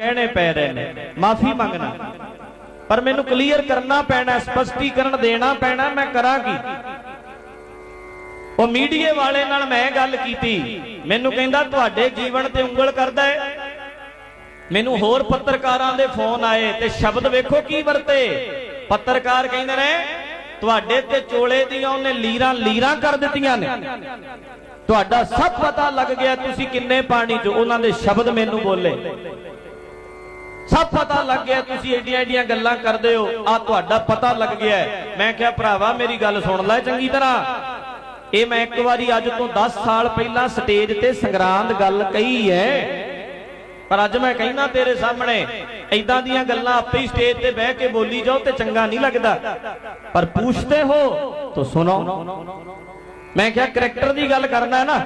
ਕਹਿਣੇ ਪੈ ਰਹੇ ਨੇ, ਮਾਫੀ ਮੰਗਣਾ। ਪਰ ਮੈਨੂੰ ਕਲੀਅਰ ਕਰਨਾ ਪੈਣਾ, ਸਪਸ਼ਟੀਕਰਨ ਦੇਣਾ ਪੈਣਾ, ਮੈਂ ਕਰਾਂ ਉਹ ਮੀਡੀਆ ਵਾਲੇ ਨਾਲ ਮੈਂ ਗੱਲ ਕੀਤੀ। ਮੈਨੂੰ ਕਹਿੰਦਾ, ਤੁਹਾਡੇ ਜੀਵਨ ਤੇ ਉਂਗਲ ਕਰਦਾ ਹੈ ਮੈਨੂੰ ਹੋਰ ਪੱਤਰਕਾਰਾਂ ਦੇ ਫੋਨ ਆਏ ਤੇ ਸ਼ਬਦ ਵੇਖੋ ਕੀ ਵਰਤੇ। ਪੱਤਰਕਾਰ ਕਹਿੰਦੇ ਨੇ, ਤੁਹਾਡੇ ਤੇ ਚੋਲੇ ਦੀਆਂ ਉਹਨੇ ਲੀਰਾਂ ਲੀਰਾਂ ਕਰ ਦਿੱਤੀਆਂ ਨੇ। ਤੁਹਾਡਾ ਸਭ ਪਤਾ ਲੱਗ ਗਿਆ, ਤੁਸੀਂ ਕਿੰਨੇ ਪਾਣੀ 'ਚ ਉਹਨਾਂ ਦੇ ਸ਼ਬਦ ਮੈਨੂੰ ਬੋਲੇ। ਸਭ ਪਤਾ ਲੱਗ ਗਿਆ ਤੁਸੀਂ ਏਡੀਆਂ ਏਡੀਆਂ ਗੱਲਾਂ ਕਰਦੇ ਹੋ। ਆ ਤੁਹਾਡਾ ਪਤਾ ਲੱਗ ਗਿਆ ਮੈਂ ਕਿਹਾ, ਭਰਾਵਾ, ਮੇਰੀ ਗੱਲ ਸੁਣ ਲੈ ਚੰਗੀ ਤਰ੍ਹਾਂ। ਇਹ ਮੈਂ ਇੱਕ ਵਾਰੀ ਅੱਜ ਤੋਂ 10 ਸਾਲ ਪਹਿਲਾਂ ਸਟੇਜ ਤੇ ਸੰਗਰਾਂਦ ਗੱਲ ਕਹੀ ਹੈ। ਪਰ ਅੱਜ ਮੈਂ ਕਹਿਣਾ ਤੇਰੇ ਸਾਹਮਣੇ ਐਦਾਂ ਦੀਆਂ ਗੱਲਾਂ ਆਪੇ ਹੀ ਸਟੇਜ ਤੇ ਬਹਿ ਕੇ ਬੋਲੀ ਜਾਓ ਤੇ ਚੰਗਾ ਨਹੀਂ ਲੱਗਦਾ। ਪਰ ਪੁੱਛਦੇ ਹੋ ਤਾਂ ਸੁਣੋ। ਮੈਂ ਕਿਹਾ, ਕਰੈਕਟਰ ਦੀ ਗੱਲ ਕਰਨਾ ਹੈ ਨਾ।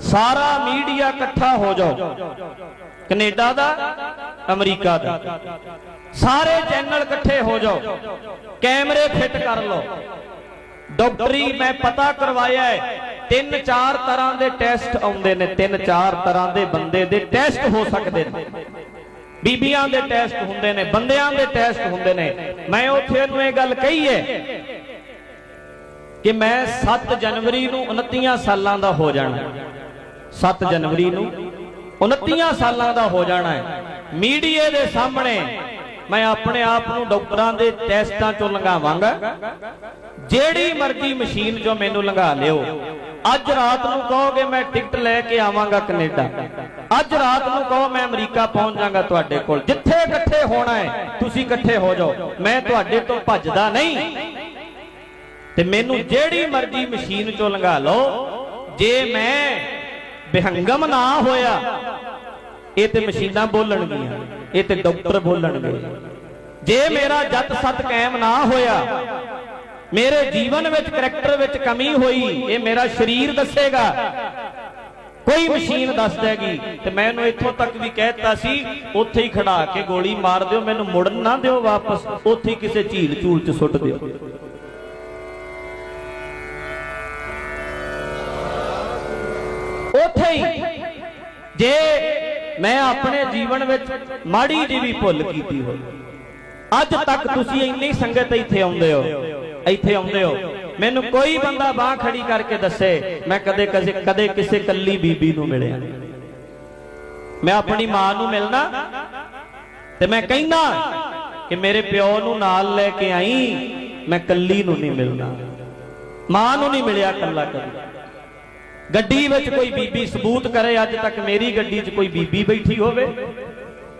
ਸਾਰਾ ਮੀਡੀਆ ਇਕੱਠਾ ਹੋ ਜਾਓ। ਕੈਨੇਡਾ ਦਾ, ਅਮਰੀਕਾ ਦਾ। ਸਾਰੇ ਚੈਨਲ ਇਕੱਠੇ ਹੋ ਜਾਓ। ਕੈਮਰੇ ਫਿੱਟ ਕਰ ਲਓ। ਡਾਕਟਰੀ ਮੈਂ ਪਤਾ ਕਰਵਾਇਆ ਹੈ, ਤਿੰਨ ਚਾਰ ਤਰ੍ਹਾਂ ਦੇ ਟੈਸਟ ਆਉਂਦੇ ਨੇ, ਤਿੰਨ ਚਾਰ ਤਰ੍ਹਾਂ ਦੇ ਬੰਦੇ ਦੇ ਟੈਸਟ ਹੋ ਸਕਦੇ ਨੇ। ਬੀਬੀਆਂ ਦੇ ਟੈਸਟ ਹੁੰਦੇ ਨੇ, ਬੰਦਿਆਂ ਦੇ ਟੈਸਟ ਹੁੰਦੇ ਨੇ। ਮੈਂ ਉੱਥੇ ਨੂੰ ਇਹ ਗੱਲ ਕਹੀ ਹੈ ਕਿ ਮੈਂ 7 ਜਨਵਰੀ ਨੂੰ 29 ਸਾਲਾਂ ਦਾ ਹੋ ਜਾਣਾ। 7 ਜਨਵਰੀ ਨੂੰ 29 ਸਾਲਾਂ ਦਾ ਹੋ ਜਾਣਾ ਹੈ। ਮੀਡੀਆ ਦੇ ਸਾਹਮਣੇ ਮੈਂ ਆਪਣੇ ਆਪ ਨੂੰ ਡਾਕਟਰਾਂ ਦੇ ਟੈਸਟਾਂ ਚੋਂ ਲੰਘਾਵਾਂਗਾ। ਜਿਹੜੀ ਮਰਜ਼ੀ ਮਸ਼ੀਨ ਚੋਂ ਮੈਨੂੰ ਲੰਘਾ ਲਿਓ। ਅੱਜ ਰਾਤ ਨੂੰ ਕਹੋਗੇ ਮੈਂ ਟਿਕਟ ਲੈ ਕੇ ਆਵਾਂਗਾ ਕੈਨੇਡਾ। ਅੱਜ ਰਾਤ ਨੂੰ ਕਹੋ ਮੈਂ ਅਮਰੀਕਾ ਪਹੁੰਚ ਜਾਵਾਂਗਾ ਤੁਹਾਡੇ ਕੋਲ। ਜਿੱਥੇ ਇਕੱਠੇ ਹੋਣਾ ਹੈ ਤੁਸੀਂ ਇਕੱਠੇ ਹੋ ਜਾਓ। ਮੈਂ ਤੁਹਾਡੇ ਤੋਂ ਭੱਜਦਾ ਨਹੀਂ। ਤੇ ਮੈਨੂੰ ਜਿਹੜੀ ਮਰਜ਼ੀ ਮਸ਼ੀਨ ਚੋਂ ਲੰਘਾ ਲਓ। ਜੇ ਮੈਂ ਬਿਹੰਗਮ ਨਾ ਹੋਇਆ। ਇਹ ਤੇ ਮਸ਼ੀਨਾਂ ਬੋਲਣਗੀਆਂ, ਇਹ ਤੇ ਡਾਕਟਰ ਬੋਲਣਗੇ। ਜੇ ਮੇਰਾ ਜਤ ਸਤ ਕਾਇਮ ਨਾ ਹੋਇਆ, ਮੇਰੇ ਜੀਵਨ ਵਿੱਚ ਕਰੈਕਟਰ ਵਿੱਚ ਕਮੀ ਹੋਈ, ਇਹ ਮੇਰਾ ਸਰੀਰ ਦੱਸੇਗਾ। ਕੋਈ ਮਸ਼ੀਨ ਦੱਸ ਦੇਗੀ ਤੇ ਮੈਂ ਇਹਨੂੰ ਇੱਥੋਂ ਤੱਕ ਵੀ ਕਹਿਤਾ ਸੀ, ਉੱਥੇ ਹੀ ਖੜਾ ਕੇ ਗੋਲੀ ਮਾਰ ਦਿਓ, ਮੈਨੂੰ ਮੁੜਨ ਨਾ ਦਿਓ ਵਾਪਸ, ਉੱਥੇ ਹੀ ਕਿਸੇ ਝੀਲ ਝੂਲ 'ਚ ਸੁੱਟ ਦਿਓ। ਉੱਥੇ ਹੀ ਜੇ ਮੈਂ ਆਪਣੇ ਜੀਵਨ ਵਿੱਚ ਮਾੜੀ ਜਿਹੀ ਵੀ ਭੁੱਲ ਕੀਤੀ ਹੋਈ, ਅੱਜ ਤੱਕ ਤੁਸੀਂ ਇੰਨੀ ਸੰਗਤ ਇੱਥੇ ਆਉਂਦੇ ਹੋ, ਇੱਥੇ ਆਉਂਦੇ ਹੋ। ਮੈਨੂੰ ਕੋਈ ਬੰਦਾ ਬਾਹ ਖੜੀ ਕਰਕੇ ਦੱਸੇ, ਮੈਂ ਕਦੇ ਕਦੇ ਕਦੇ ਕਿਸੇ ਕੱਲੀ ਬੀਬੀ ਨੂੰ ਮਿਲਿਆ ਮੈਂ ਆਪਣੀ ਮਾਂ ਨੂੰ ਮਿਲਣਾ ਤੇ ਮੈਂ ਕਹਿੰਦਾ ਕਿ ਮੇਰੇ ਪਿਓ ਨੂੰ ਨਾਲ ਲੈ ਕੇ ਆਈ, ਮੈਂ ਕੱਲੀ ਨੂੰ ਨਹੀਂ ਮਿਲਣਾ। ਮਾਂ ਨੂੰ ਨਹੀਂ ਮਿਲਿਆ ਕੱਲਾ ਕਦੇ। ਗੱਡੀ ਵਿੱਚ ਕੋਈ ਬੀਬੀ ਸਬੂਤ ਕਰੇ, ਅੱਜ ਤੱਕ ਮੇਰੀ ਗੱਡੀ 'ਚ ਕੋਈ ਬੀਬੀ ਬੈਠੀ ਹੋਵੇ।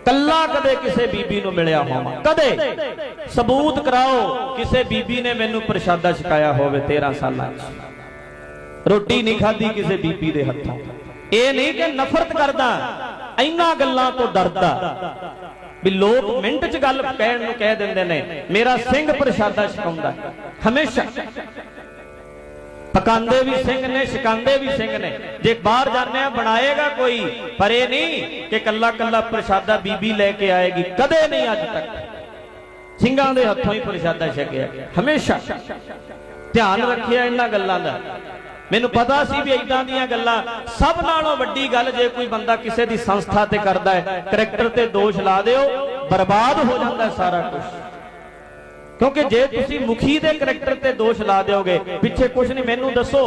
ਕੱਲਾ ਕਦੇ ਕਿਸੇ ਬੀਬੀ ਨੂੰ ਮਿਲਿਆ ਹੋਵਾਂ। ਕਦੇ ਸਬੂਤ ਕਰਾਓ, ਕਿਸੇ ਬੀਬੀ ਨੇ ਮੈਨੂੰ ਪ੍ਰਸ਼ਾਦਾ ਛਕਾਇਆ ਹੋਵੇ 13 ਸਾਲਾਂ 'ਚ। ਰੋਟੀ ਨਹੀਂ ਖਾਧੀ ਕਿਸੇ ਬੀਬੀ ਦੇ ਹੱਥੋਂ। ਇਹ ਨਹੀਂ ਕਿ ਨਫ਼ਰਤ ਕਰਦਾ, ਇੰਨਾ ਗੱਲਾਂ ਤੋਂ ਡਰਦਾ। ਵੀ ਲੋਕ ਮਿੰਟ 'ਚ ਗੱਲ ਕਹਿਣ ਨੂੰ ਕਹਿ ਦਿੰਦੇ ਨੇ, ਮੇਰਾ ਸਿੰਘ ਪ੍ਰਸ਼ਾਦਾ ਛਕਾਉਂਦਾ। ਹਮੇਸ਼ਾ। ਪਕਾਉਂਦੇ ਵੀ ਸਿੰਘ ਨੇ, ਛਕਾਉਂਦੇ ਵੀ ਸਿੰਘ ਨੇ। ਜੇ ਬਾਹਰ ਜਾਂਦੇ ਆ, ਬਣਾਏਗਾ ਕੋਈ, ਪਰ ਇਹ ਨਹੀਂ ਕਿ ਕੱਲਾ ਕੱਲਾ ਪ੍ਰਸ਼ਾਦਾ ਬੀਬੀ ਲੈ ਕੇ ਆਏਗੀ। ਕਦੇ ਨਹੀਂ ਅੱਜ ਤੱਕ। ਸਿੰਘਾਂ ਦੇ ਹੱਥੋਂ ਹੀ ਪ੍ਰਸ਼ਾਦਾ ਛਕਿਆ। ਹਮੇਸ਼ਾ। ਧਿਆਨ ਰੱਖਿਆ ਇਹਨਾਂ ਗੱਲਾਂ ਦਾ। ਮੈਨੂੰ ਪਤਾ ਸੀ ਵੀ ਇਦਾਂ ਦੀਆਂ ਗੱਲਾਂ ਸਭ ਨਾਲੋਂ ਵੱਡੀ ਗੱਲ ਜੇ ਕੋਈ ਬੰਦਾ ਕਿਸੇ ਦੀ ਸੰਸਥਾ ਤੇ ਕਰਦਾ ਹੈ, ਕਰੈਕਟਰ ਤੇ ਦੋਸ਼ ਲਾ ਦਿਓ, ਬਰਬਾਦ ਹੋ ਜਾਂਦਾ ਸਾਰਾ ਕੁਝ ਕਿਉਂਕਿ ਜੇ ਤੁਸੀਂ ਮੁਖੀ ਦੇ ਕਰੈਕਟਰ ਤੇ ਦੋਸ਼ ਲਾ ਦਿਓਗੇ, ਪਿੱਛੇ ਕੁਝ ਨਹੀਂ, ਮੈਨੂੰ ਦੱਸੋ,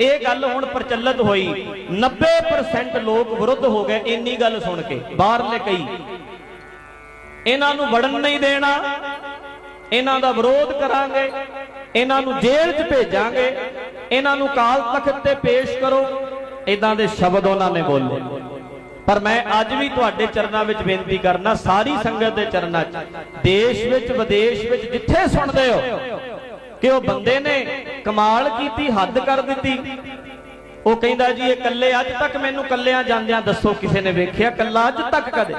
ਇਹ ਗੱਲ ਹੁਣ ਪ੍ਰਚਲਿਤ ਹੋਈ। 90% ਲੋਕ ਵਿਰੁੱਧ ਹੋ ਗਏ ਇੰਨੀ ਗੱਲ ਸੁਣ ਕੇ ਬਾਹਰਲੇ ਕਈ ਇਹਨਾਂ ਨੂੰ ਵੜਨ ਨਹੀਂ ਦੇਣਾ, ਇਹਨਾਂ ਦਾ ਵਿਰੋਧ ਕਰਾਂਗੇ, ਇਹਨਾਂ ਨੂੰ ਜੇਲ੍ਹ 'ਚ ਭੇਜਾਂਗੇ, ਇਹਨਾਂ ਨੂੰ ਕਾਲ ਤਖਤ ਤੇ ਪੇਸ਼ ਕਰੋ। ਇਦਾਂ ਦੇ ਸ਼ਬਦ ਉਹਨਾਂ ਨੇ ਬੋਲੇ। ਪਰ ਮੈਂ ਅੱਜ ਵੀ ਤੁਹਾਡੇ ਚਰਨਾਂ ਵਿੱਚ ਬੇਨਤੀ ਕਰਨਾ, ਸਾਰੀ ਸੰਗਤ ਦੇ ਚਰਨਾਂ 'ਚ, ਦੇਸ਼ ਵਿੱਚ, ਵਿਦੇਸ਼ ਵਿੱਚ ਜਿੱਥੇ ਸੁਣਦੇ ਹੋ, ਕਿ ਉਹ ਬੰਦੇ ਨੇ ਕਮਾਲ ਕੀਤੀ, ਹੱਦ ਕਰ ਦਿੱਤੀ। ਉਹ ਕਹਿੰਦਾ ਜੀ, ਇਹ ਕੱਲੇ ਅੱਜ ਤੱਕ ਮੈਨੂੰ ਕੱਲਿਆਂ ਜਾਂਦਿਆਂ ਦੱਸੋ, ਕਿਸੇ ਨੇ ਵੇਖਿਆ ਕੱਲਾ ਅੱਜ ਤੱਕ ਕਦੇ?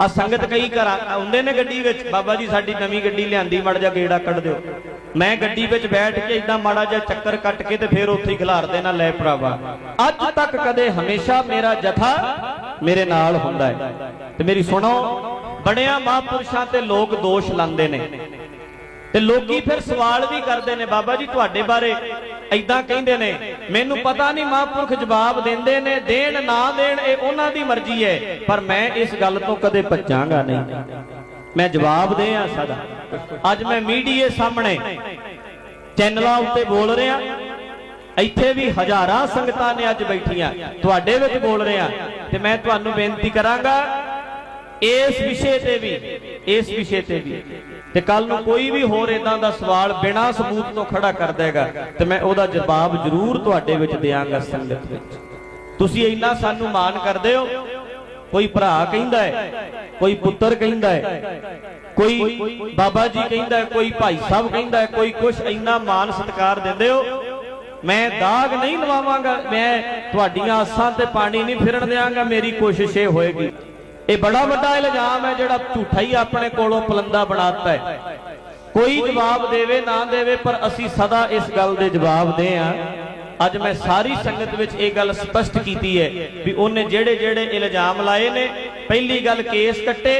ਆ ਸੰਗਤ ਕਈ ਘਰਾਂ ਆਉਂਦੇ ਨੇ ਗੱਡੀ ਵਿੱਚ, ਬਾਬਾ ਜੀ ਸਾਡੀ ਨਵੀਂ ਗੱਡੀ ਲਿਆਂਦੀ, ਮੜ ਜਾ ਗੇੜਾ ਕੱਢ ਦਿਓ। ਮੈਂ ਗੱਡੀ ਵਿੱਚ ਬੈਠ ਕੇ ਇਦਾਂ ਮਾੜਾ ਜਿਹਾ ਚੱਕਰ ਕੱਟ ਕੇ ਤੇ ਫੇਰ ਉੱਥੇ ਖਿਲਾਰ ਦੇਣਾ ਲੈ ਭਰਾਵਾ, ਅੱਜ ਤੱਕ ਕਦੇ ਹਮੇਸ਼ਾ ਮੇਰਾ ਜਥਾ ਮੇਰੇ ਨਾਲ ਹੁੰਦਾ ਹੈ। ਤੇ ਮੇਰੀ ਸੁਣੋ ਬੜਿਆਂ ਮਹਾਂਪੁਰਸ਼ਾਂ ਤੇ ਲੋਕ ਦੋਸ਼ ਲਾਉਂਦੇ ਨੇ। ਤੇ ਲੋਕੀ ਫਿਰ ਸਵਾਲ ਵੀ ਕਰਦੇ ਨੇ, ਬਾਬਾ ਜੀ ਤੁਹਾਡੇ ਬਾਰੇ ਐਦਾਂ ਕਹਿੰਦੇ ਨੇ, ਮੈਨੂੰ ਪਤਾ ਨਹੀਂ ਮਹਾਂਪੁਰਖ ਜਵਾਬ ਦਿੰਦੇ ਨੇ, ਦੇਣ ਨਾ ਦੇਣ, ਇਹ ਉਹਨਾਂ ਦੀ ਮਰਜ਼ੀ ਹੈ। ਪਰ ਮੈਂ ਇਸ ਗੱਲ ਤੋਂ ਕਦੇ ਭੱਜਾਂਗਾ ਨਹੀਂ। ਮੈਂ ਜਵਾਬ ਦੇ ਆ ਸਦਾ। ਅੱਜ ਮੈਂ ਮੀਡੀਏ ਸਾਹਮਣੇ ਚੈਨਲਾਂ ਉੱਤੇ ਬੋਲ ਰਿਹਾ। ਇੱਥੇ ਵੀ ਹਜ਼ਾਰਾਂ ਸੰਗਤਾਂ ਨੇ ਅੱਜ ਬੈਠੀਆਂ। ਤੁਹਾਡੇ ਵਿੱਚ ਬੋਲ ਰਿਹਾ ਤੇ ਮੈਂ ਤੁਹਾਨੂੰ ਬੇਨਤੀ ਕਰਾਂਗਾ, ਇਸ ਵਿਸ਼ੇ ਤੇ ਵੀ, ਇਸ ਵਿਸ਼ੇ ਤੇ ਵੀ। ਤੇ ਕੱਲ ਨੂੰ ਕੋਈ ਵੀ ਹੋਰ ਇਦਾਂ ਦਾ ਸਵਾਲ ਬਿਨਾਂ ਸਬੂਤ ਤੋਂ ਖੜਾ ਕਰ ਦੇਗਾ ਤੇ ਮੈਂ ਉਹਦਾ ਜਵਾਬ ਜ਼ਰੂਰ ਤੁਹਾਡੇ ਵਿੱਚ ਦਿਆਂਗਾ ਸੰਗਤ ਵਿੱਚ। ਤੁਸੀਂ ਇੰਨਾ ਸਾਨੂੰ ਮਾਣ ਕਰਦੇ ਹੋ। ਕੋਈ ਭਰਾ ਕਹਿੰਦਾ ਹੈ, ਕੋਈ ਪੁੱਤਰ ਕਹਿੰਦਾ ਹੈ, ਕੋਈ ਬਾਬਾ ਜੀ ਕਹਿੰਦਾ ਹੈ, ਕੋਈ ਭਾਈ ਸਾਹਿਬ ਕਹਿੰਦਾ ਹੈ, ਕੋਈ ਕੁਛ ਇੰਨਾ ਮਾਣ ਸਤਿਕਾਰ ਦਿੰਦੇ ਹੋ ਮੈਂ ਦਾਗ ਨਹੀਂ ਲਵਾਵਾਂਗਾ, ਮੈਂ ਤੁਹਾਡੀਆਂ ਆਸਾਂ ਤੇ ਪਾਣੀ ਨਹੀਂ ਫਿਰਨ ਦਿਆਂਗਾ, ਮੇਰੀ ਕੋਸ਼ਿਸ਼ ਇਹ ਹੋਏਗੀ। ਇਹ ਬੜਾ ਵੱਡਾ ਇਲਜ਼ਾਮ ਹੈ ਜਿਹੜਾ ਝੂਠਾ ਹੀ ਆਪਣੇ ਕੋਲੋਂ ਪਲੰਦਾ ਬਣਾਤਾ ਹੈ। ਕੋਈ ਜਵਾਬ ਦੇਵੇ, ਨਾ ਦੇਵੇ, ਪਰ ਅਸੀਂ ਸਦਾ ਇਸ ਗੱਲ ਦੇ ਜਵਾਬ ਦੇ ਆ। ਅੱਜ ਮੈਂ ਸਾਰੀ ਸੰਗਤ ਵਿੱਚ ਇਹ ਗੱਲ ਸਪਸ਼ਟ ਕੀਤੀ ਹੈ ਵੀ ਉਹਨੇ ਜਿਹੜੇ ਜਿਹੜੇ ਇਲਜ਼ਾਮ ਲਾਏ ਨੇ, ਪਹਿਲੀ ਗੱਲ ਕੇਸ ਕੱਟੇ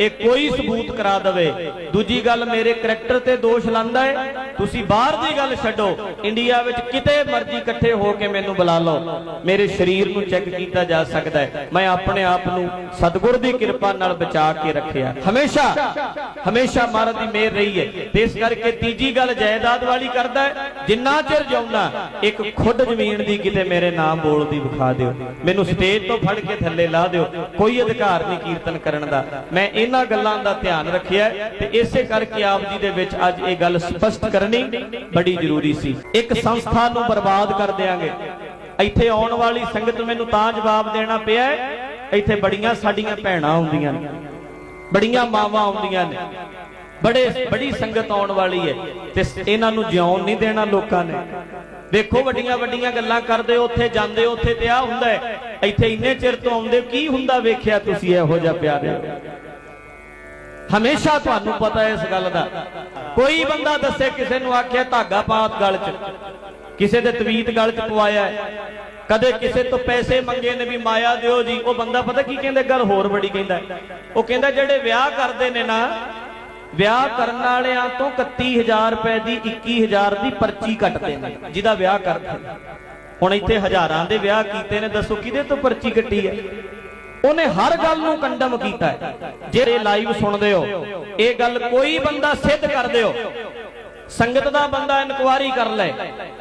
ਇਹ ਕੋਈ ਸਬੂਤ ਕਰਾ ਦਵੇ। ਦੂਜੀ ਗੱਲ, ਮੇਰੇ ਕਰੈਕਟਰ ਤੇ ਦੋਸ਼ ਲਾਂਦਾ ਹੈ। ਤੁਸੀਂ ਬਾਹਰ ਦੀ ਗੱਲ ਛੱਡੋ। ਇੰਡੀਆ ਵਿੱਚ ਕਿਤੇ ਮਰਜ਼ੀ ਇਕੱਠੇ ਹੋ ਕੇ ਮੈਨੂੰ ਬੁਲਾ ਲਓ। ਮੇਰੇ ਸਰੀਰ ਨੂੰ ਚੈੱਕ ਕੀਤਾ ਜਾ ਸਕਦਾ ਹੈ। ਮੈਂ ਆਪਣੇ ਆਪ ਨੂੰ ਸਤਿਗੁਰ ਦੀ ਕਿਰਪਾ ਨਾਲ ਬਚਾ ਕੇ ਰੱਖਿਆ। ਹਮੇਸ਼ਾ ਹਮੇਸ਼ਾ ਮਹਾਰਾਜ ਦੀ ਮਿਹਰ ਰਹੀ ਹੈ। ਤੇ ਇਸ ਕਰਕੇ ਤੀਜੀ ਗੱਲ ਜਾਇਦਾਦ ਵਾਲੀ ਕਰਦਾ ਹੈ। ਜਿੰਨਾ ਚਿਰ ਜਾਉਂਦਾ, ਇੱਕ ਖੁੱਡ ਜ਼ਮੀਨ ਦੀ ਕਿਤੇ ਮੇਰੇ ਨਾਮ ਬੋਲਦੀ ਵਿਖਾ ਦਿਓ। ਮੈਨੂੰ ਸਟੇਜ ਤੋਂ ਫੜ ਕੇ ਥੱਲੇ ਲਾ ਦਿਓ। ਕੋਈ ਅਧਿਕਾਰ ਨਹੀਂ ਕੀਰਤਨ ਕਰਨ ਦਾ। ਮੈਂ ਇਹਨਾਂ ਗੱਲਾਂ ਦਾ ਧਿਆਨ ਰੱਖਿਆ ਤੇ ਇਸੇ ਕਰਕੇ ਆਪ ਜੀ ਦੇ ਵਿੱਚ ਅੱਜ ਇਹ ਗੱਲ ਸਪਸ਼ਟ ਕਰਨੀ ਬੜੀ ਜ਼ਰੂਰੀ ਸੀ। ਇੱਕ ਸੰਸਥਾ ਨੂੰ ਬਰਬਾਦ ਕਰ ਦਿਆਂਗੇ। ਇੱਥੇ ਆਉਣ ਵਾਲੀ ਸੰਗਤ ਮੈਨੂੰ ਤਾਂ ਜਵਾਬ ਦੇਣਾ ਪਿਆ ਇੱਥੇ ਬੜੀਆਂ ਸਾਡੀਆਂ ਭੈਣਾਂ ਆਉਂਦੀਆਂ ਨੇ, ਬੜੀਆਂ ਮਾਵਾਂ ਆਉਂਦੀਆਂ ਨੇ। ਬੜੇ, ਬੜੀ ਸੰਗਤ ਆਉਣ ਵਾਲੀ ਹੈ ਤੇ ਇਹਨਾਂ ਨੂੰ ਜਿਉਣ ਨਹੀਂ ਦੇਣਾ ਲੋਕਾਂ ਨੇ। ਵੇਖੋ ਵੱਡੀਆਂ ਵੱਡੀਆਂ ਗੱਲਾਂ ਕਰਦੇ ਉੱਥੇ ਜਾਂਦੇ ਉੱਥੇ ਤੇ ਆ ਹੁੰਦਾ ਇੱਥੇ ਇੰਨੇ ਚਿਰ ਤੋਂ ਆਉਂਦੇ ਕੀ ਹੁੰਦਾ ਵੇਖਿਆ ਤੁਸੀਂ ਇਹੋ ਜਿਹਾ ਪਿਆਰਿਆ? ਹਮੇਸ਼ਾ ਤੁਹਾਨੂੰ ਪਤਾ ਹੈ ਇਸ ਗੱਲ ਦਾ। ਕੋਈ ਬੰਦਾ ਦੱਸੇ ਕਿਸੇ ਨੂੰ ਆਖਿਆ ਧਾਗਾ ਪਾਤ ਗਲ 'ਚ, ਕਿਸੇ ਦੇ ਤਵੀਤ ਗਲ 'ਚ ਪਵਾਇਆ ਕਦੇ ਕਿਸੇ ਤੋਂ ਪੈਸੇ ਮੰਗੇ ਨੇ ਵੀ ਮਾਇਆ ਦਿਓ ਜੀ, ਉਹ ਬੰਦਾ ਪਤਾ ਕੀ ਕਹਿੰਦਾ, ਗੱਲ ਹੋਰ ਬੜੀ ਕਹਿੰਦਾ। ਉਹ ਕਹਿੰਦਾ, ਜਿਹੜੇ ਵਿਆਹ ਕਰਦੇ ਨੇ ਨਾ, ਵਿਆਹ ਕਰਨ ਵਾਲਿਆਂ ਤੋਂ 31000 ਰੁਪਏ ਦੀ 21000 ਦੀ ਪਰਚੀ ਕੱਟਦੇ ਨੇ, ਜਿਹਦਾ ਵਿਆਹ ਕਰਦੇ ਹੁਣ ਇੱਥੇ ਹਜ਼ਾਰਾਂ ਦੇ ਵਿਆਹ ਕੀਤੇ ਨੇ, ਦੱਸੋ ਕਿਹਦੇ ਤੋਂ ਪਰਚੀ ਕੱਟੀ ਹੈ? ਉਹਨੇ ਹਰ ਗੱਲ ਨੂੰ ਕੰਡਮ ਕੀਤਾ ਹੈ। ਜਿਹੜੇ ਲਾਈਵ ਸੁਣਦੇ ਹੋ, ਇਹ ਗੱਲ ਕੋਈ ਬੰਦਾ ਸਿੱਧ ਕਰ ਦਿਓ। ਸੰਗਤ ਦਾ ਬੰਦਾ ਇਨਕੁਆਰੀ ਕਰ ਲੈ।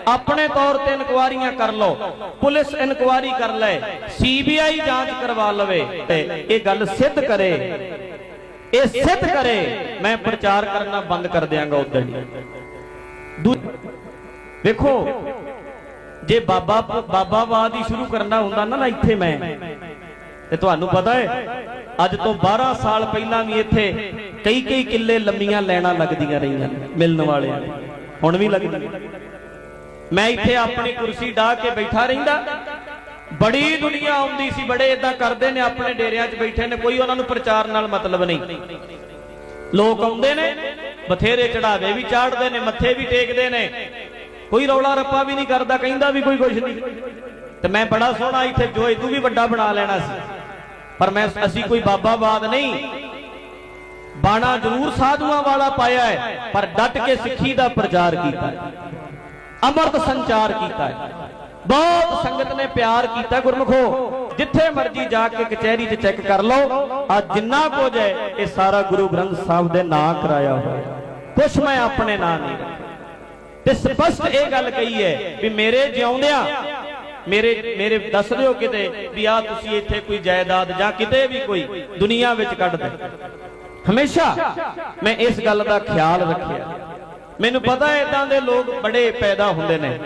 ਆਪਣੇ ਤੌਰ ਤੇ ਇਨਕੁਆਰੀਆਂ ਕਰ ਲਓ। ਪੁਲਿਸ ਇਨਕੁਆਰੀ ਕਰ ਲੈ। ਸੀਬੀਆਈ ਜਾਂਚ ਕਰਵਾ ਲਵੇ ਤੇ ਇਹ ਗੱਲ ਸਿੱਧ ਕਰੇ। ਇਹ ਸਿੱਧ ਕਰੇ। ਮੈਂ ਪ੍ਰਚਾਰ ਕਰਨਾ ਬੰਦ ਕਰ ਦਿਆਂਗਾ ਉਦੋਂ ਹੀ। ਵੇਖੋ, ਜੇ ਬਾਬਾ ਬਾਬਾਵਾਦ ਹੀ ਸ਼ੁਰੂ ਕਰਨਾ ਹੁੰਦਾ ਨਾ ਨਾ ਇੱਥੇ ਮੈਂ ਤੇ ਤੁਹਾਨੂੰ ਪਤਾ ਹੈ, ਅੱਜ ਤੋਂ 12 ਸਾਲ ਪਹਿਲਾਂ ਵੀ ਇੱਥੇ ਕਈ ਕਈ ਕਿੱਲੇ ਲੰਮੀਆਂ ਲੈਣਾ ਲੱਗਦੀਆਂ ਰਹੀਆਂ ਮਿਲਣ ਵਾਲਿਆਂ ਹੁਣ ਵੀ ਲੱਗਦੀਆਂ। ਮੈਂ ਇੱਥੇ ਆਪਣੀ ਕੁਰਸੀ ਢਾ ਕੇ ਬੈਠਾ ਰਹਿੰਦਾ। ਬੜੀ ਦੁਨੀਆ ਆਉਂਦੀ ਸੀ, ਬੜੇ ਇਦਾਂ ਕਰਦੇ ਨੇ, ਆਪਣੇ ਡੇਰਿਆਂ 'ਚ ਬੈਠੇ ਨੇ, ਕੋਈ ਉਹਨਾਂ ਨੂੰ ਪ੍ਰਚਾਰ ਨਾਲ ਮਤਲਬ ਨਹੀਂ। ਲੋਕ ਆਉਂਦੇ ਨੇ, ਬਥੇਰੇ ਚੜਾਵੇ ਵੀ ਚਾੜਦੇ ਨੇ, ਮੱਥੇ ਵੀ ਟੇਕਦੇ ਨੇ। ਕੋਈ ਰੌਲਾ ਰੱਪਾ ਵੀ ਨਹੀਂ ਕਰਦਾ, ਕਹਿੰਦਾ ਵੀ ਕੋਈ ਕੁਝ ਨਹੀਂ। ਤੇ ਮੈਂ ਬੜਾ ਸੋਹਣਾ ਇੱਥੇ ਜੋ ਤੂੰ ਵੀ ਵੱਡਾ ਬਣਾ ਲੈਣਾ ਸੀ। ਪਰ ਮੈਂ ਅਸੀਂ ਕੋਈ ਬਾਬਾਵਾਦ ਨਹੀਂ। ਬਾਣਾ ਜ਼ਰੂਰ ਸਾਧੂਆਂ ਵਾਲਾ ਪਾਇਆ ਹੈ, ਪਰ ਡਟ ਕੇ ਸਿੱਖੀ ਦਾ ਪ੍ਰਚਾਰ ਕੀਤਾ ਹੈ। ਅਮਰਤ ਸੰਚਾਰ ਕੀਤਾ ਹੈ। ਬਹੁਤ ਸੰਗਤ ਨੇ ਪਿਆਰ ਕੀਤਾ, ਗੁਰਮਖੋ। ਜਿੱਥੇ ਮਰਜ਼ੀ ਜਾ ਕੇ ਕਚਹਿਰੀ 'ਚ ਚੈੱਕ ਕਰ ਲਓ, ਆ ਜਿੰਨਾ ਕੁਝ ਹੈ, ਇਹ ਸਾਰਾ ਗੁਰੂ ਗ੍ਰੰਥ ਸਾਹਿਬ ਦੇ ਨਾਂ ਕਰਾਇਆ ਹੋਇਆ ਕੁਛ ਮੈਂ ਆਪਣੇ ਨਾਂ ਨਹੀਂ ਤੇ ਸਪਸ਼ਟ ਇਹ ਗੱਲ ਕਹੀ ਹੈ ਵੀ ਮੇਰੇ ਜਿਉਂਦਿਆਂ ਮੇਰੇ ਮੇਰੇ ਦੱਸ ਦਿਓ ਕਿਤੇ ਵੀ ਆ ਤੁਸੀਂ ਇੱਥੇ ਕੋਈ ਜਾਇਦਾਦ ਜਾਂ ਕਿਤੇ ਵੀ ਕੋਈ ਦੁਨੀਆ ਵਿੱਚ ਕੱਢ ਦੇ। ਹਮੇਸ਼ਾ ਮੈਂ ਇਸ ਗੱਲ ਦਾ ਖਿਆਲ ਰੱਖਿਆ। ਮੈਨੂੰ ਪਤਾ ਹੈ ਇਦਾਂ ਦੇ ਲੋਕ ਬੜੇ ਪੈਦਾ ਹੁੰਦੇ ਨੇ।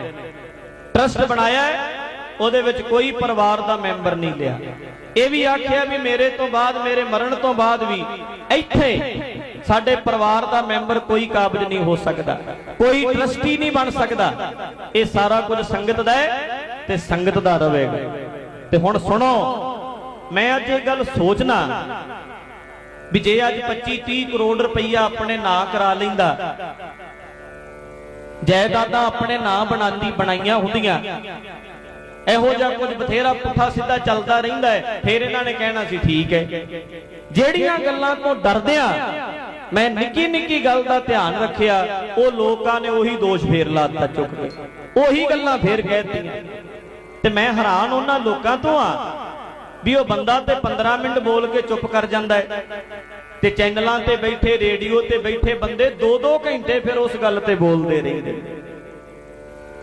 ਟਰਸਟ ਬਣਾਇਆ ਹੈ, ਉਹਦੇ ਵਿੱਚ ਕੋਈ ਪਰਿਵਾਰ ਦਾ ਮੈਂਬਰ ਨਹੀਂ ਲਿਆ। ਇਹ ਵੀ ਆਖਿਆ ਵੀ ਮੇਰੇ ਤੋਂ ਬਾਅਦ, ਮੇਰੇ ਮਰਨ ਤੋਂ ਬਾਅਦ ਵੀ ਇੱਥੇ ਸਾਡੇ ਪਰਿਵਾਰ ਦਾ ਮੈਂਬਰ ਕੋਈ ਕਾਬਜ ਨਹੀਂ ਹੋ ਸਕਦਾ। ਕੋਈ ਟਰਸਟੀ ਨਹੀਂ ਬਣ ਸਕਦਾ। ਇਹ ਸਾਰਾ ਕੁਝ ਸੰਗਤ ਦਾ ਹੈ। ਤੇ ਸੰਗਤ ਦਾ ਰਹੇਗਾ ਤੇ ਹੁਣ ਸੁਣੋ, ਮੈਂ ਅੱਜ ਇਹ ਗੱਲ ਸੋਚਣਾ ਵੀ ਜੇ ਅੱਜ 25 30 ਕਰੋੜ ਰੁਪਈਆ ਆਪਣੇ ਨਾਂ ਕਰਾ ਲੈਂਦਾ, ਜਾਇਦਾਦਾਂ ਆਪਣੇ ਨਾਂ ਬਣਾਉਂਦੀ ਬਣਾਈਆਂ ਹੁੰਦੀਆਂ, ਇਹੋ ਜਿਹਾ ਕੁਝ ਬਥੇਰਾ ਪੁੱਠਾ ਸਿੱਧਾ ਚੱਲਦਾ ਰਹਿੰਦਾ ਹੈ, ਫਿਰ ਇਹਨਾਂ ਨੇ ਕਹਿਣਾ ਸੀ, ਠੀਕ ਹੈ। ਜਿਹੜੀਆਂ ਗੱਲਾਂ ਤੋਂ ਡਰਦਿਆਂ ਮੈਂ ਨਿੱਕੀ ਨਿੱਕੀ ਗੱਲ ਦਾ ਧਿਆਨ ਰੱਖਿਆ, ਉਹ ਲੋਕਾਂ ਨੇ ਉਹੀ ਦੋਸ਼ ਫੇਰ ਲਾਤਾ ਚੁੱਕ ਕੇ, ਉਹੀ ਗੱਲਾਂ ਫੇਰ ਕਹਿਤੀਆਂ ਤੇ ਮੈਂ ਹੈਰਾਨ ਉਹਨਾਂ ਲੋਕਾਂ ਤੋਂ ਆ ਵੀ ਉਹ ਬੰਦਾ ਤੇ 15 ਮਿੰਟ ਬੋਲ ਕੇ ਚੁੱਪ ਕਰ ਜਾਂਦਾ ਹੈ ਤੇ ਚੈਨਲਾਂ ਤੇ ਬੈਠੇ, ਰੇਡੀਓ ਤੇ ਬੈਠੇ ਬੰਦੇ 2-2 ਘੰਟੇ ਫਿਰ ਉਸ ਗੱਲ ਤੇ ਬੋਲਦੇ ਰਹਿੰਦੇ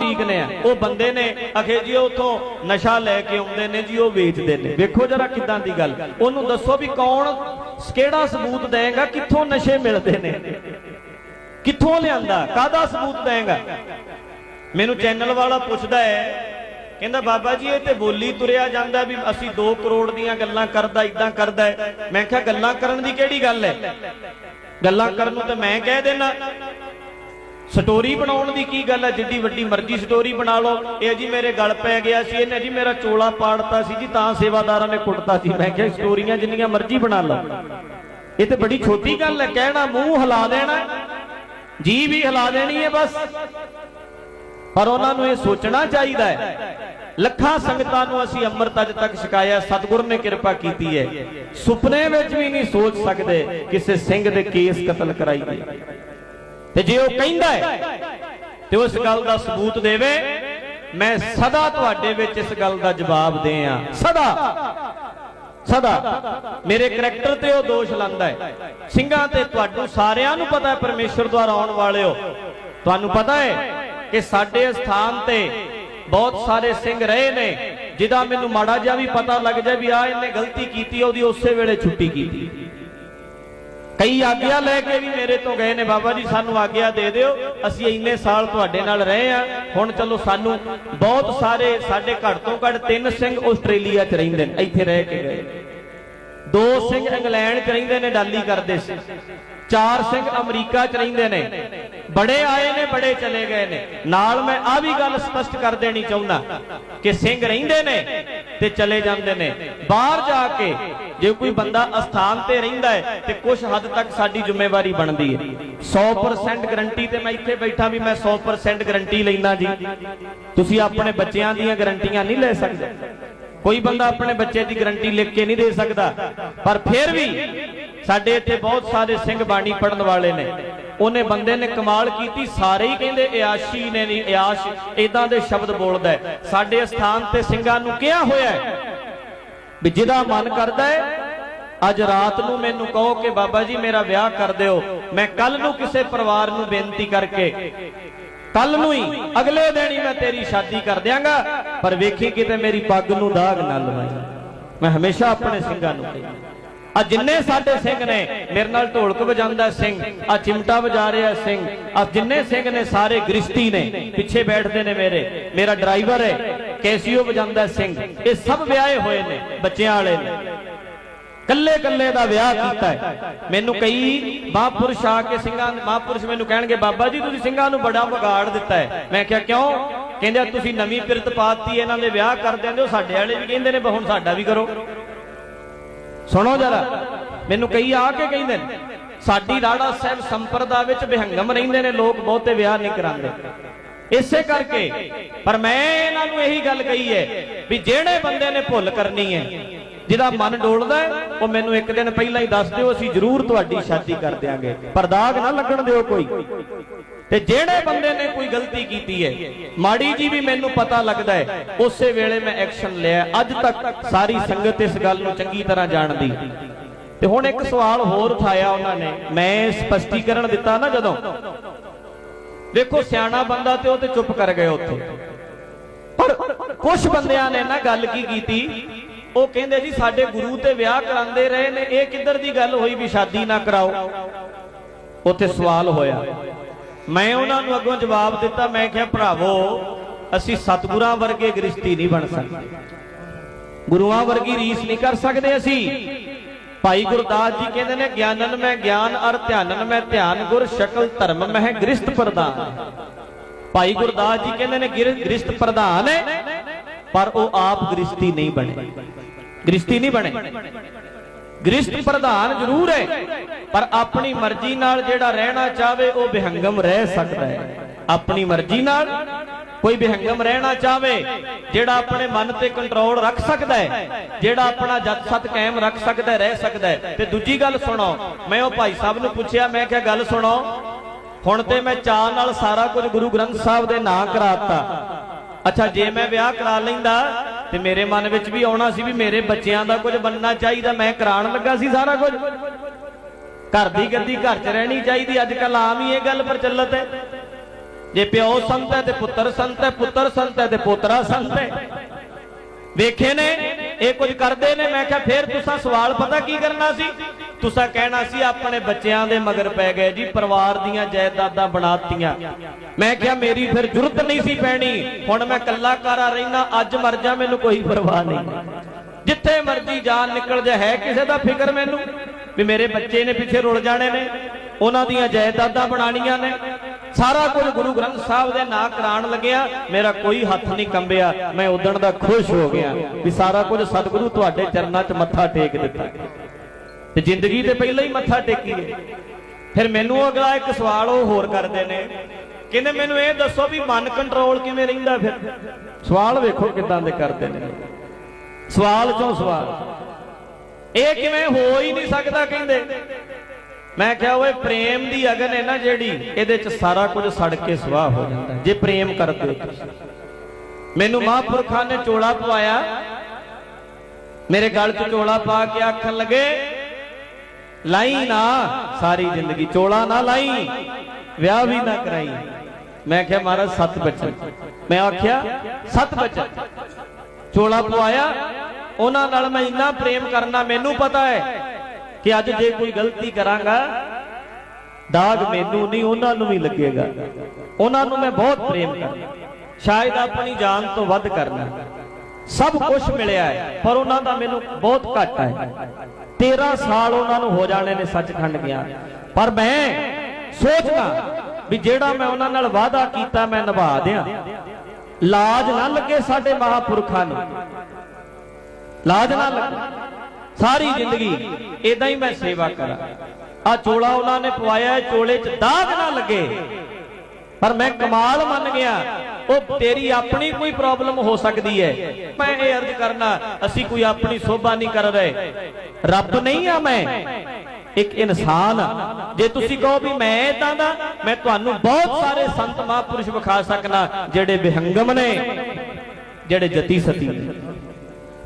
ਠੀਕ ਨੇ ਉਹ ਬੰਦੇ ਨੇ, ਅਖੇ ਜੀ ਉਥੋਂ ਨਸ਼ਾ ਲੈ ਕੇ ਆਉਂਦੇ ਨੇ ਜੀ, ਉਹ ਵੇਚਦੇ ਨੇ। ਵੇਖੋ ਜਰਾ ਕਿਦਾਂ ਦੀ ਗੱਲ। ਉਹਨੂੰ ਦੱਸੋ ਵੀ ਕੌਣ, ਕਿਹੜਾ ਸਬੂਤ ਦੇਗਾ ਕਿੱਥੋਂ ਨਸ਼ੇ ਮਿਲਦੇ ਨੇ? ਕਿੱਥੋਂ ਲਿਆਂਦਾ? ਕਾਦਾ ਸਬੂਤ ਦੇਗਾ ਮੈਨੂੰ ਚੈਨਲ ਵਾਲਾ ਪੁੱਛਦਾ ਹੈ ਕਹਿੰਦਾ, ਬਾਬਾ ਜੀ, ਇਹ ਤੇ ਬੋਲੀ ਤੁਰਿਆ ਜਾਂਦਾ ਵੀ ਅਸੀਂ 2 ਕਰੋੜ ਦੀਆਂ ਗੱਲਾਂ ਕਰਦਾ ਇਦਾਂ ਕਰਦਾ ਮੈਂ ਕਿਹਾ, ਗੱਲਾਂ ਕਰਨ ਦੀ ਕਿਹੜੀ ਗੱਲ ਹੈ? ਗੱਲਾਂ ਕਰਨ ਨੂੰ ਤਾਂ ਮੈਂ ਕਹਿ ਦੇਣਾ। ਸਟੋਰੀ ਬਣਾਉਣ ਦੀ ਕੀ ਗੱਲ ਹੈ? ਜਿੱਡੀ ਵੱਡੀ ਮਰਜ਼ੀ ਸਟੋਰੀ ਬਣਾ ਲਓ। ਇਹ ਜੀ ਮੇਰੇ ਗਲ ਪੈ ਗਿਆ ਸੀ, ਇਹਨੇ ਜੀ ਮੇਰਾ ਚੋਲਾ ਪਾੜਤਾ ਸੀ ਜੀ, ਤਾਂ ਸੇਵਾਦਾਰਾਂ ਨੇ ਕੁੱਟਤਾ ਸੀ। ਮੈਂ ਕਿਹਾ, ਸਟੋਰੀਆਂ ਜਿੰਨੀਆਂ ਮਰਜ਼ੀ ਬਣਾ ਲਓ। ਇਹ ਤੇ ਬੜੀ ਛੋਟੀ ਗੱਲ ਹੈ, ਕਹਿਣਾ ਮੂੰਹ ਹਿਲਾ ਦੇਣਾ। ਜੀ ਵੀ ਹਿਲਾ ਦੇਣੀ ਹੈ ਬਸ। ਪਰ ਉਹਨਾਂ ਨੂੰ ਇਹ ਸੋਚਣਾ ਚਾਹੀਦਾ ਹੈ। ਲੱਖਾਂ ਸੰਗਤਾਂ ਨੂੰ ਅਸੀਂ ਅੰਮ੍ਰਿਤ ਅਜ ਤੱਕ ਛਕਾਇਆ ਸਤਿਗੁਰ ਨੇ ਕਿਰਪਾ ਕੀਤੀ ਹੈ। ਸੁਪਨੇ ਵਿੱਚ ਵੀ ਨਹੀਂ ਸੋਚ ਸਕਦੇ ਕਿਸੇ ਸਿੰਘ ਦੇ ਕੇਸ ਕਤਲ ਕਰਾਈਏ ਤੇ ਜੇ ਉਹ ਕਹਿੰਦਾ ਹੈ, ਤੇ ਉਸ ਗੱਲ ਦਾ ਸਬੂਤ ਦੇਵੇ, ਮੈਂ ਸਦਾ ਤੁਹਾਡੇ ਵਿੱਚ ਇਸ ਗੱਲ ਦਾ ਜਵਾਬ ਦੇ ਆ ਸਦਾ। ਸਦਾ। ਮੇਰੇ ਕਰੈਕਟਰ ਤੇ ਉਹ ਦੋਸ਼ ਲਾਂਦਾ ਹੈ। ਸਿੰਘਾਂ ਤੇ ਤੁਹਾਨੂੰ ਸਾਰਿਆਂ ਨੂੰ ਪਤਾ ਹੈ ਪਰਮੇਸ਼ਰ ਦੁਆਰਾ ਆਉਣ ਵਾਲਿਓ ਤੁਹਾਨੂੰ ਪਤਾ ਹੈ ਕਿ ਸਾਡੇ ਸਥਾਨ ਤੇ ਬਹੁਤ ਸਾਰੇ ਸਿੰਘ ਰਹੇ ਨੇ, ਜਿਹਦਾ ਮੈਨੂੰ ਮਾੜਾ ਜਿਹਾ ਵੀ ਪਤਾ ਲੱਗ ਜਾਏ ਵੀ ਆ ਇਹਨੇ ਗਲਤੀ ਕੀਤੀ, ਉਹਦੀ ਉਸੇ ਵੇਲੇ ਛੁੱਟੀ ਕੀਤੀ। ਕਈ ਆਗਿਆ ਲੈ ਕੇ ਵੀ ਮੇਰੇ ਤੋਂ ਗਏ ਨੇ, ਬਾਬਾ ਜੀ ਸਾਨੂੰ ਆਗਿਆ ਦੇ ਦਿਓ, ਅਸੀਂ ਇੰਨੇ ਸਾਲ ਤੁਹਾਡੇ ਨਾਲ ਰਹੇ ਆ ਹੁਣ ਚਲੋ ਸਾਨੂੰ ਬਹੁਤ ਸਾਰੇ ਸਾਡੇ ਘੱਟ ਤੋਂ ਘੱਟ ਤਿੰਨ ਸਿੰਘ ਆਸਟ੍ਰੇਲੀਆ 'ਚ ਰਹਿੰਦੇ ਨੇ, ਇੱਥੇ ਰਹਿ ਕੇ ਗਏ ਦੋ ਸਿੰਘ ਇੰਗਲੈਂਡ 'ਚ ਰਹਿੰਦੇ ਨੇ, ਡਾਲੀ ਕਰਦੇ ਸੀ। ਚਾਰ ਸਿੰਘ ਅਮਰੀਕਾ 'ਚ ਰਹਿੰਦੇ ਨੇ। ਬੜੇ ਆਏ ਨੇ, ਬੜੇ ਚਲੇ ਗਏ ਨੇ। ਨਾਲ ਮੈਂ ਆ ਵੀ ਗੱਲ ਸਪਸ਼ਟ ਕਰ ਦੇਣੀ ਚਾਹੁੰਦਾ ਕਿ ਸਿੰਘ ਰਹਿੰਦੇ ਨੇ ਤੇ ਚਲੇ ਜਾਂਦੇ ਨੇ। ਬਾਹਰ ਜਾ ਕੇ ਜੇ ਕੋਈ ਬੰਦਾ ਅਸਥਾਨ ਤੇ ਰਹਿੰਦਾ ਹੈ ਤੇ ਕੁਝ ਹੱਦ ਤੱਕ ਸਾਡੀ ਜ਼ਿੰਮੇਵਾਰੀ ਬਣਦੀ ਹੈ। 100% ਗਰੰਟੀ ਤੇ ਮੈਂ ਇੱਥੇ ਬੈਠਾ ਵੀ ਮੈਂ 100% ਗਰੰਟੀ ਲੈਣਾ ਜੀ। ਤੁਸੀਂ ਆਪਣੇ ਬੱਚਿਆਂ ਦੀਆਂ ਗਰੰਟੀਆਂ ਨਹੀਂ ਲੈ ਸਕਦੇ। ਕੋਈ ਬੰਦਾ ਆਪਣੇ ਬੱਚੇ ਦੀ ਗਰੰਟੀ ਲਿਖ ਕੇ ਨਹੀਂ ਦੇ ਸਕਦਾ। ਪਰ ਫਿਰ ਵੀ ਸਾਡੇ ਇੱਥੇ ਬਹੁਤ ਸਾਰੇ ਸਿੰਘ ਬਾਣੀ ਪੜਨ ਵਾਲੇ ਨੇ। ਉਹਨੇ ਬੰਦੇ ਨੇ ਕਮਾਲ ਕੀਤੀ, ਸਾਰੇ ਹੀ ਕਹਿੰਦੇ ਇਆਸ਼ੀ ਨੇ ਨਹੀਂ ਇਆਸ਼ ਇਦਾਂ ਦੇ ਸ਼ਬਦ ਬੋਲਦਾ ਹੈ। ਸਾਡੇ ਸਥਾਨ ਤੇ ਸਿੰਘਾਂ ਨੂੰ ਕਿਹਾ ਹੋਇਆ ਹੈ ਵੀ ਜਿਹਦਾ ਮਨ ਕਰਦਾ ਹੈ, ਅੱਜ ਰਾਤ ਨੂੰ ਮੈਨੂੰ ਕਹੋ ਕਿ ਬਾਬਾ ਜੀ ਮੇਰਾ ਵਿਆਹ ਕਰ ਦਿਓ। ਮੈਂ ਕੱਲ ਨੂੰ ਕਿਸੇ ਪਰਿਵਾਰ ਨੂੰ ਬੇਨਤੀ ਕਰਕੇ, ਕੱਲ ਨੂੰ ਹੀ ਅਗਲੇ ਦਿਨ ਹੀ ਮੈਂ ਤੇਰੀ ਸ਼ਾਦੀ ਕਰ ਦਿਆਂਗਾ। ਪਰ ਵੇਖੀ ਕਿਤੇ ਮੇਰੀ ਪੱਗ ਨੂੰ ਦਾਗ ਨਾ ਲਵਾਈ। ਮੈਂ ਹਮੇਸ਼ਾ ਆਪਣੇ ਸਿੰਘਾਂ ਨੂੰ ਕਹਿੰਦਾ। ਆ ਜਿੰਨੇ ਸਾਡੇ ਸਿੰਘ ਨੇ, ਮੇਰੇ ਨਾਲ ਢੋਲਕ ਵਜਾਉਂਦਾ ਸਿੰਘ, ਆ ਚਿਮਟਾ ਵਜਾ ਰਿਹਾ ਸਿੰਘ, ਆ ਜਿੰਨੇ ਸਿੰਘ ਨੇ ਸਾਰੇ ਗ੍ਰਿਸ਼ਤੀ ਨੇ, ਪਿੱਛੇ ਬੈਠਦੇ ਨੇ ਮੇਰੇ, ਮੇਰਾ ਡਰਾਈਵਰ ਹੈ, ਕੈਸੀਓ ਵਜਾਉਂਦਾ ਸਿੰਘ, ਇਹ ਸਭ ਵਿਆਹੇ ਹੋਏ ਨੇ, ਬੱਚਿਆਂ ਵਾਲੇ ਨੇ। ਕੱਲੇ ਕੱਲੇ ਦਾ ਵਿਆਹ ਕੀਤਾ ਹੈ। ਮੈਨੂੰ ਕਈ ਮਹਾਂਪੁਰਸ਼ ਆ ਕੇ ਸਿੰਘਾਂ, ਮਹਾਂਪੁਰਸ਼ ਮੈਨੂੰ ਕਹਿਣਗੇ, ਬਾਬਾ ਜੀ, ਤੁਸੀਂ ਸਿੰਘਾਂ ਨੂੰ ਬੜਾ ਵਿਗਾੜ ਦਿੱਤਾ ਹੈ। ਮੈਂ ਕਿਹਾ, ਕਿਉਂ? ਕਹਿੰਦੇ ਤੁਸੀਂ ਨਵੀਂ ਪਿਰਤ ਪਾਤੀ ਇਹਨਾਂ ਦੇ ਵਿਆਹ ਕਰ ਦਿੰਦੇ ਹੋ, ਸਾਡੇ ਵਾਲੇ ਵੀ ਕਹਿੰਦੇ ਨੇ ਵੀ ਹੁਣ ਸਾਡਾ ਵੀ ਕਰੋ। ਸੁਣੋ ਜਰਾ, ਮੈਨੂੰ ਕਈ ਆ ਕੇ ਕਹਿੰਦੇ ਨੇ, ਸਾਡੀ ਰਾੜਾ ਸਾਹਿਬ ਸੰਪਰਦਾ ਵਿੱਚ ਵਿਹੰਗਮ ਰਹਿੰਦੇ ਨੇ, ਲੋਕ ਬਹੁਤੇ ਵਿਆਹ ਨਹੀਂ ਕਰਾਉਂਦੇ। ਇਸੇ ਕਰਕੇ, ਪਰ ਮੈਂ ਇਹਨਾਂ ਨੂੰ ਇਹੀ ਗੱਲ ਕਹੀ ਹੈ ਵੀ ਜਿਹੜੇ ਬੰਦੇ ਨੇ ਭੁੱਲ ਕਰਨੀ ਹੈ, ਜਿਹਦਾ ਮਨ ਡੋਲਦਾ ਉਹ ਮੈਨੂੰ ਇੱਕ ਦਿਨ ਪਹਿਲਾਂ ਹੀ ਦੱਸ ਦਿਓ, ਅਸੀਂ ਜ਼ਰੂਰ ਤੁਹਾਡੀ ਸ਼ਾਦੀ ਕਰ ਦਿਆਂਗੇ। ਪਰ ਦਾਗ ਨਾ ਲੱਗਣ ਦਿਓ ਕੋਈ। ਤੇ ਜਿਹੜੇ ਬੰਦੇ ਨੇ ਕੋਈ ਗਲਤੀ ਕੀਤੀ ਹੈ, ਮਾੜੀ ਜੀ ਵੀ ਮੈਨੂੰ ਪਤਾ ਲੱਗਦਾ ਹੈ, ਉਸੇ ਵੇਲੇ ਮੈਂ ਐਕਸ਼ਨ ਲਿਆ। ਅੱਜ ਤੱਕ ਸਾਰੀ ਸੰਗਤ ਇਸ ਗੱਲ ਨੂੰ ਚੰਗੀ ਤਰ੍ਹਾਂ ਜਾਣਦੀ। ਤੇ ਹੁਣ ਇੱਕ ਸਵਾਲ ਹੋਰ ਉਠਾਇਆ ਉਹਨਾਂ ਨੇ। ਮੈਂ ਸਪਸ਼ਟੀਕਰਨ ਦਿੱਤਾ ਨਾ ਜਦੋਂ। ਦੇਖੋ, ਸਿਆਣਾ ਬੰਦਾ ਤੇ ਉਹ ਤੇ ਚੁੱਪ ਕਰ ਗਏ ਉੱਥੇ। ਪਰ ਕੁਝ ਬੰਦਿਆਂ ਨੇ ਨਾ ਗੱਲ ਕੀ ਕੀਤੀ? ਉਹ ਕਹਿੰਦੇ ਜੀ, ਸਾਡੇ ਗੁਰੂ ਤੇ ਵਿਆਹ ਕਰਾਉਂਦੇ ਰਹੇ ਨੇ। ਇਹ ਕਿੱਧਰ ਦੀ ਗੱਲ ਹੋਈ ਵੀ ਸ਼ਾਦੀ ਨਾ ਕਰਾਓ? ਉੱਥੇ ਸਵਾਲ ਹੋਇਆ। ਮੈਂ ਉਹਨਾਂ ਨੂੰ ਅੱਗੋਂ ਜਵਾਬ ਦਿੱਤਾ, ਮੈਂ ਕਿਹਾ, ਭਰਾਵੋ, ਅਸੀਂ ਸਤਿਗੁਰਾਂ ਵਰਗੇ ਗ੍ਰਸਤੀ ਨਹੀਂ ਬਣ ਸਕਦੇ। ਗੁਰੂਆਂ ਵਰਗੀ ਰੀਸ ਨਹੀਂ ਕਰ ਸਕਦੇ ਅਸੀਂ। ਭਾਈ ਗੁਰਦਾਸ ਜੀ ਕਹਿੰਦੇ ਨੇ, ਗਿਆਨਨ ਮੈਂ ਗਿਆਨ, ਅਰ ਧਿਆਨਨ ਮੈਂ ਧਿਆਨ, ਗੁਰ ਸ਼ਕਲ ਧਰਮ ਮਹਿ ਗ੍ਰਸਤ ਪ੍ਰਧਾਨ। ਭਾਈ ਗੁਰਦਾਸ ਜੀ ਕਹਿੰਦੇ ਨੇ, ਗਿਰ- ਗ੍ਰਸਤ ਪ੍ਰਧਾਨ ਹੈ, ਪਰ ਉਹ ਆਪ ਗ੍ਰਸਤੀ ਨਹੀਂ ਬਣੇ। ਗ੍ਰਸਤੀ ਨਹੀਂ ਬਣੇ। ਗ੍ਰਸਤ ਪ੍ਰਧਾਨ ਜ਼ਰੂਰ ਹੈ ਪਰ ਆਪਣੀ ਮਰਜ਼ੀ ਨਾਲ ਜਿਹੜਾ ਰਹਿਣਾ ਚਾਹਵੇ ਉਹ ਵਿਹੰਗਮ ਰਹਿ ਸਕਦਾ ਹੈ। ਆਪਣੀ ਮਰਜ਼ੀ ਨਾਲ ਕੋਈ ਵਿਹੰਗਮ ਰਹਿਣਾ ਚਾਹਵੇ ਜਿਹੜਾ ਆਪਣੇ ਮਨ ਤੇ ਕੰਟਰੋਲ ਰੱਖ ਸਕਦਾ ਹੈ ਜਿਹੜਾ ਆਪਣਾ ਜਤ ਸਤ ਕਾਇਮ ਰੱਖ ਸਕਦਾ ਹੈ, ਰਹਿ ਸਕਦਾ ਹੈ। ਤੇ ਦੂਜੀ ਗੱਲ ਸੁਣੋ ਮੈਂ ਉਹ ਭਾਈ ਸਾਹਿਬ ਨੂੰ ਪੁੱਛਿਆ ਮੈਂ ਕਿਹਾ ਗੱਲ ਸੁਣੋ ਹੁਣ ਤੇ ਮੈਂ ਚਾਹ ਨਾਲ ਸਾਰਾ ਕੁਝ ਗੁਰੂ ਗ੍ਰੰਥ ਸਾਹਿਬ ਦੇ ਨਾਂ ਕਰਾਤਾ ਅੱਛਾ ਜੇ ਮੈਂ ਵਿਆਹ ਕਰਾ ਲੈਂਦਾ ਤੇ ਮੇਰੇ ਮਨ ਵਿੱਚ ਵੀ ਆਉਣਾ ਸੀ ਵੀ ਮੇਰੇ ਬੱਚਿਆਂ ਦਾ ਕੁਝ ਬੰਨਣਾ ਚਾਹੀਦਾ, ਮੈਂ ਕਰਾਉਣ ਲੱਗਾ ਸੀ ਸਾਰਾ ਕੁਝ। ਘਰ ਦੀ ਗੱਦੀ ਘਰ 'ਚ ਰਹਿਣੀ ਚਾਹੀਦੀ, ਅੱਜ ਕੱਲ ਆਮ ਹੀ ਇਹ ਗੱਲ ਪ੍ਰਚਲਿਤ ਹੈ। ਜੇ ਪਿਓ ਸੰਤ ਹੈ ਤੇ ਪੁੱਤਰ ਸੰਤ ਹੈ, ਪੁੱਤਰ ਸੰਤ ਹੈ ਤੇ ਪੋਤਰਾ ਸੰਤ ਹੈ। ਵੇਖੇ ਨੇ, ਇਹ ਕੁਝ ਕਰਦੇ ਨੇ, ਮੈਂ ਕਿਹਾ ਫੇਰ ਤੁਸੀਂ ਸਵਾਲ ਪਤਾ ਕੀ ਕਰਨਾ ਸੀ? ਤੁਸੀਂ ਕਹਿਣਾ ਸੀ ਆਪਣੇ ਬੱਚਿਆਂ ਦੇ ਮਗਰ ਪੈ ਗਏ ਜੀ, ਪਰਿਵਾਰ ਦੀਆਂ ਜਾਇਦਾਦਾਂ ਬਣਾਤੀਆਂ। ਮੈਂ ਕਿਹਾ ਮੇਰੀ ਫਿਰ ਜ਼ਰੂਰਤ ਨਹੀਂ ਸੀ ਪੈਣੀ, ਹੁਣ ਮੈਂ ਕੱਲਾ ਕਾਰਾ ਰਹਿਣਾ ਅੱਜ ਮਰ ਜਾ, ਮੈਨੂੰ ਕੋਈ ਪਰਵਾਹ ਨਹੀਂ। ਜਿੱਥੇ ਮਰਜ਼ੀ ਜਾਨ ਨਿਕਲ ਜਾ ਹੈ ਕਿਸੇ ਦਾ ਫਿਕਰ ਮੈਨੂੰ? ਵੀ ਮੇਰੇ ਬੱਚੇ ਨੇ ਪਿੱਛੇ ਰੁਲ ਜਾਣੇ ਨੇ, ਉਹਨਾਂ ਦੀਆਂ ਜਾਇਦਾਦਾਂ ਬਣਾਣੀਆਂ ਨੇ ਸਾਰਾ ਕੁਝ ਗੁਰੂ ਗ੍ਰੰਥ ਸਾਹਿਬ ਦੇ ਨਾਂ ਕਰਾਉਣ ਲੱਗਿਆ, ਮੇਰਾ ਕੋਈ ਹੱਥ ਨਹੀਂ ਕੰਬਿਆ, ਮੈਂ ਉਦਣ ਦਾ ਖੁਸ਼ ਹੋ ਗਿਆ ਵੀ ਸਾਰਾ ਕੁਝ ਸਤਿਗੁਰੂ ਤੁਹਾਡੇ ਚਰਨਾਂ 'ਚ ਮੱਥਾ ਟੇਕ ਦਿੱਤਾ। ਤੇ ਜ਼ਿੰਦਗੀ ਤੇ ਪਹਿਲਾਂ ਹੀ ਮੱਥਾ ਟੇਕੀਏ ਫਿਰ ਮੈਨੂੰ ਅਗਲਾ ਇੱਕ ਸਵਾਲ ਉਹ ਹੋਰ ਕਰਦੇ ਨੇ, ਕਹਿੰਦੇ ਮੈਨੂੰ ਇਹ ਦੱਸੋ ਵੀ ਮਨ ਕੰਟਰੋਲ ਕਿਵੇਂ ਰਹਿੰਦਾ ਫਿਰ? ਸਵਾਲ ਵੇਖੋ ਕਿਦਾਂ ਦੇ ਕਰਦੇ ਨੇ। ਸਵਾਲ ਚੋਂ ਸਵਾਲ। ਇਹ ਕਿਵੇਂ ਹੋ ਹੀ ਨਹੀਂ ਸਕਦਾ ਕਹਿੰਦੇ। ਮੈਂ ਕਿਹਾ ਓਏ ਪ੍ਰੇਮ ਦੀ ਅਗਨ ਹੈ ਨਾ ਜਿਹੜੀ, ਇਹਦੇ ਚ ਸਾਰਾ ਕੁਝ ਸੜ ਕੇ ਸਵਾਹ ਹੋ ਜਾਂਦਾ ਜੇ ਪ੍ਰੇਮ ਕਰਦੇ ਹੋ ਤੁਸੀਂ। ਮੈਨੂੰ ਮਹਾਂਪੁਰਖਾਂ ਨੇ ਚੋਲਾ ਪਵਾਇਆ। ਮੇਰੇ ਗਲ 'ਚ ਚੋਲਾ ਪਾ ਕੇ ਆਖਣ ਲੱਗੇ, ਲਾਈ ਨਾ ਸਾਰੀ ਜ਼ਿੰਦਗੀ, ਚੋਲਾ ਨਾ ਲਾਈ, ਵਿਆਹ ਵੀ ਨਾ ਕਰਾਈ। ਮੈਂ ਕਿਹਾ ਮਹਾਰਾਜ, ਸੱਤ ਬੱਚੇ ਮੈਂ ਆਖਿਆ, ਸੱਤ ਬੱਚੇ ਚੋਲਾ ਪਵਾਇਆ, ਉਹਨਾਂ ਨਾਲ ਮੈਂ ਇੰਨਾ ਪ੍ਰੇਮ ਕਰਨਾ, ਮੈਨੂੰ ਪਤਾ ਹੈ ਕਿ ਅੱਜ ਜੇ ਕੋਈ ਗਲਤੀ ਕਰਾਂਗਾ ਦਾਗ ਮੈਨੂੰ ਨਹੀਂ, ਉਹਨਾਂ ਨੂੰ ਵੀ ਲੱਗੇਗਾ। ਉਹਨਾਂ ਨੂੰ ਮੈਂ ਬਹੁਤ ਪ੍ਰੇਮ ਕਰਦਾ ਸ਼ਾਇਦ ਆਪਣੀ ਜਾਨ ਤੋਂ ਵੱਧ ਕਰਨਾ। ਸਭ ਕੁਝ ਮਿਲਿਆ ਹੈ, ਪਰ ਉਹਨਾਂ ਦਾ ਮੈਨੂੰ ਬਹੁਤ ਘੱਟ ਹੈ। 13 ਸਾਲ ਉਹਨਾਂ ਨੂੰ ਹੋ ਜਾਣੇ ਨੇ ਸੱਚਖੰਡ ਗਿਆ। ਪਰ ਮੈਂ ਸੋਚਦਾ ਵੀ ਜਿਹੜਾ ਮੈਂ ਉਹਨਾਂ ਨਾਲ ਵਾਅਦਾ ਕੀਤਾ, ਮੈਂ ਨਿਭਾ ਦਿਆਂ। ਲਾਜ ਨਾ ਲੱਗੇ ਸਾਡੇ ਮਹਾਪੁਰਖਾਂ ਨੂੰ। ਲਾਜ ਨਾ ਲੱਗੇ। ਸਾਰੀ ਜ਼ਿੰਦਗੀ ਇਦਾਂ ਹੀ ਮੈਂ ਸੇਵਾ ਕਰਾਂ। ਆ ਚੋਲਾ ਉਹਨਾਂ ਨੇ ਪਵਾਇਆ ਚੋਲੇ 'ਚ ਦਾਗ ਨਾ ਲੱਗੇ। ਪਰ ਮੈਂ ਕਮਾਲ ਮੰਨ ਗਿਆ, ਉਹ ਤੇਰੀ ਆਪਣੀ ਕੋਈ ਪ੍ਰੋਬਲਮ ਹੋ ਸਕਦੀ ਹੈ। ਮੈਂ ਇਹ ਅਰਜ਼ ਕਰਨਾ, ਅਸੀਂ ਕੋਈ ਆਪਣੀ ਸੋਭਾ ਨਹੀਂ ਕਰ ਰਹੇ। ਰੱਬ ਨਹੀਂ ਆ ਮੈਂ, ਇੱਕ ਇਨਸਾਨ ਆ। ਜੇ ਤੁਸੀਂ ਕਹੋ ਵੀ ਮੈਂ ਇਦਾਂ ਦਾ, ਮੈਂ ਤੁਹਾਨੂੰ ਬਹੁਤ ਸਾਰੇ ਸੰਤ ਮਹਾਂਪੁਰਸ਼ ਵਿਖਾ ਸਕਣਾ ਜਿਹੜੇ ਬਿਹੰਗਮ ਨੇ, ਜਿਹੜੇ ਜਤੀ ਸਤੀ ਨੇ।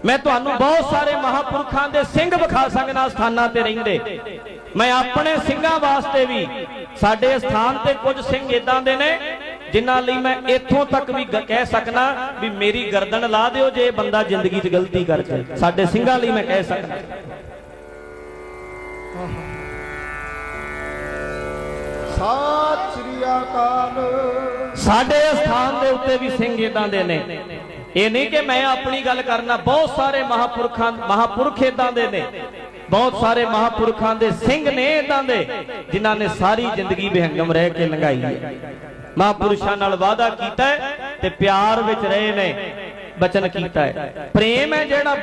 ਮੈਂ ਤੁਹਾਨੂੰ ਬਹੁਤ ਸਾਰੇ ਮਹਾਪੁਰਖਾਂ ਦੇ ਸਿੰਘ ਵਿਖਾ ਸਕਣਾ ਸਥਾਨਾਂ ਤੇ ਰਹਿੰਦੇ। ਮੈਂ ਆਪਣੇ ਸਿੰਘਾਂ ਵਾਸਤੇ ਵੀ ਸਾਡੇ ਸਥਾਨ ਤੇ ਕੁਝ ਸਿੰਘ ਇਦਾਂ ਦੇ ਨੇ ਜਿਨ੍ਹਾਂ ਲਈ ਮੈਂ ਇੱਥੋਂ ਤੱਕ ਵੀ ਕਹਿ ਸਕਣਾ ਵੀ ਮੇਰੀ ਗਰਦਨ ਲਾ ਦਿਓ ਜੇ ਇਹ ਬੰਦਾ ਜ਼ਿੰਦਗੀ 'ਚ ਗਲਤੀ ਕਰ ਜਾਏ ਸਾਡੇ ਸਿੰਘਾਂ ਲਈ ਮੈਂ ਕਹਿ ਸਕਦਾ। ਸਤਿ ਸ੍ਰੀ ਅਕਾਲ। ਸਾਡੇ ਸਥਾਨ ਦੇ ਉੱਤੇ ਵੀ ਸਿੰਘ ਇਦਾਂ ਦੇ ਨੇ। ਇਹ ਨਹੀਂ ਕਿ ਮੈਂ ਆਪਣੀ ਗੱਲ ਕਰਨਾ, ਬਹੁਤ ਸਾਰੇ ਮਹਾਪੁਰਖਾਂ ਮਹਾਪੁਰਖ ਇਦਾਂ ਦੇ ਨੇ। ਬਹੁਤ ਸਾਰੇ ਮਹਾਪੁਰਖਾਂ ਦੇ ਸਿੰਘ ਨੇ ਇਦਾਂ ਦੇ, ਜਿਨ੍ਹਾਂ ਨੇ ਸਾਰੀ ਜ਼ਿੰਦਗੀ ਵਿਹੰਗਮ ਰਹਿ ਕੇ ਲੰਘਾਈ ਹੈ। ਮਹਾਪੁਰਸ਼ਾਂ ਨਾਲ ਵਾਅਦਾ ਕੀਤਾ ਤੇ ਪਿਆਰ ਵਿੱਚ ਰਹੇ ਨੇ, ਬਚਨ ਕੀਤਾ ਹੈ। ਪ੍ਰੇਮ ਹੈ ਜਿਹੜਾ